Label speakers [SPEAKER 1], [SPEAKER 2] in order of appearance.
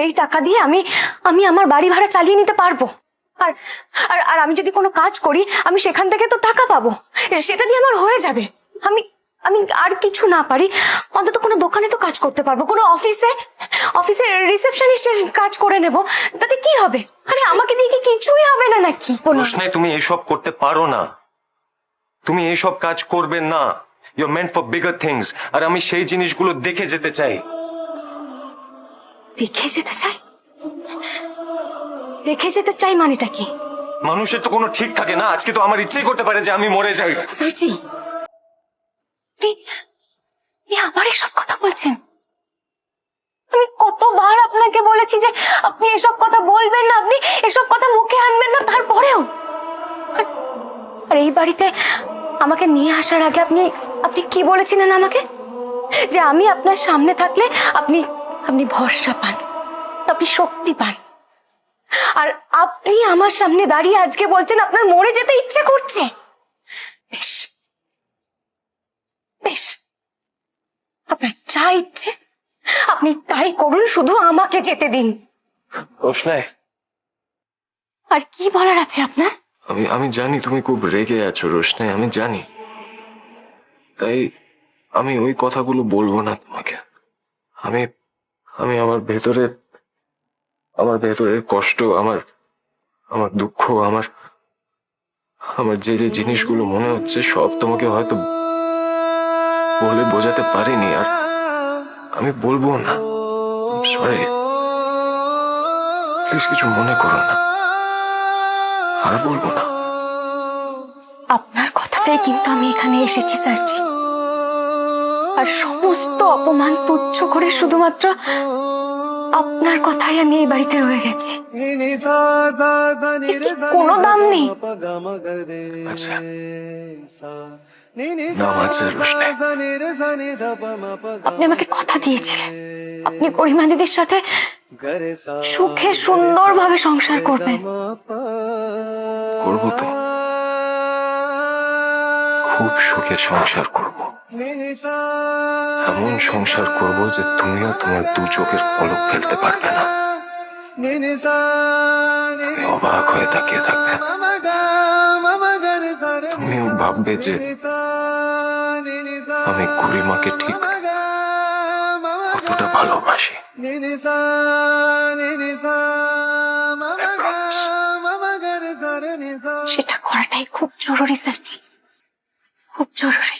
[SPEAKER 1] সেই টাকা দিয়ে আমি আমি আমার বাড়ি ভাড়া চালিয়ে নিতে পারব। আর আর আর আমি যদি কোনো কাজ করি, আমি সেখান থেকে তো টাকা পাবো। সেটা দিয়ে আমার হয়ে যাবে। আমি আমি আর কিছু না পারি। অন্তত কোনো দোকানে তো কাজ করতে পারব। কোনো অফিসে অফিসে রিসেপশনিস্টের কাজ করে নেব। তাতে কি হবে? আরে আমাকে দিয়ে কি কিছুই হবে না নাকি?
[SPEAKER 2] প্রশ্নে তুমি এইসব করতে পারো না। তুমি এইসব কাজ করবে না। You meant for bigger things আর আমি সেই জিনিসগুলো দেখে যেতে চাই।
[SPEAKER 1] দেখে যেতে চাই? দেখে যেতে চাই মানেটা কি?
[SPEAKER 2] মানুষের তো কোনো ঠিক থাকে না। আজকে তো আমার ইচ্ছেই করতে পারে যে আমি মরে যাই।
[SPEAKER 1] স্যারজি আবার এসব কথা বলছেন। আমি কতবার আপনাকে বলেছি যে আপনি এসব কথা বলবেন না আপনি এসব কথা মুখে আনবেন না তারপরেও। আর এই বাড়িতে আমাকে নিয়ে আসার আগে আপনি আপনি কি বলেছিলেন আমাকে? যে আমি আপনার সামনে থাকলে আপনি আপনি ভরসা পান। আপনি শক্তি পান। আর আপনি আমার সামনে দাঁড়িয়ে আজকে বলছেন আপনার মরে যেতে ইচ্ছে করছে। বেশ। বেশ। আপনার যা ইচ্ছে আপনি তাই করুন শুধু আমাকে যেতে দিন।
[SPEAKER 2] রোশনাই।
[SPEAKER 1] আর কি বলার আছে আপনার?
[SPEAKER 2] আমি আমি জানি তুমি খুব রেগে আছো রোশনাই আমি জানি। তাই আমি ওই কথাগুলো বলব না তোমাকে। আমি আমি আমার ভেতরে, আমার ভেতরের কষ্ট, আমার আমার দুঃখ, আমার আমার যে যে জিনিসগুলো মনে হচ্ছে সব তোমাকে হয়তো বলে বোঝাতে পারিনি আর আমি বলব না। সরি প্লিজ কিছু মনে করো না। আর বলব না।
[SPEAKER 1] আপনার কথাতেই কিন্তু আমি এখানে এসেছি, স্যারজি। আর সমস্ত অপমান তুচ্ছ করে শুধুমাত্র আপনার কথাই আমি এই বাড়িতে রয়ে গেছি। কোনো দাম নেই?
[SPEAKER 2] আচ্ছা। রোশনাই
[SPEAKER 1] আপনি আমাকে কথা দিয়েছিলেন। আপনি গরিমা দিদির সাথে সুখে সুন্দরভাবে সংসার করবেন।
[SPEAKER 2] করব তো। খুব সুখে সংসার করব। এমন সংসার করব যে তুমিও তোমার দু চোখের পলক ফেলতে পারবে না। তুমি অবাক হয়ে তাকিয়ে থাকবে। তুমিও ভাববে যে আমি গরিমাকে ঠিক কতটা ভালোবাসি।
[SPEAKER 1] সেটা করাটাই খুব জরুরি স্যারজি খুব জরুরি।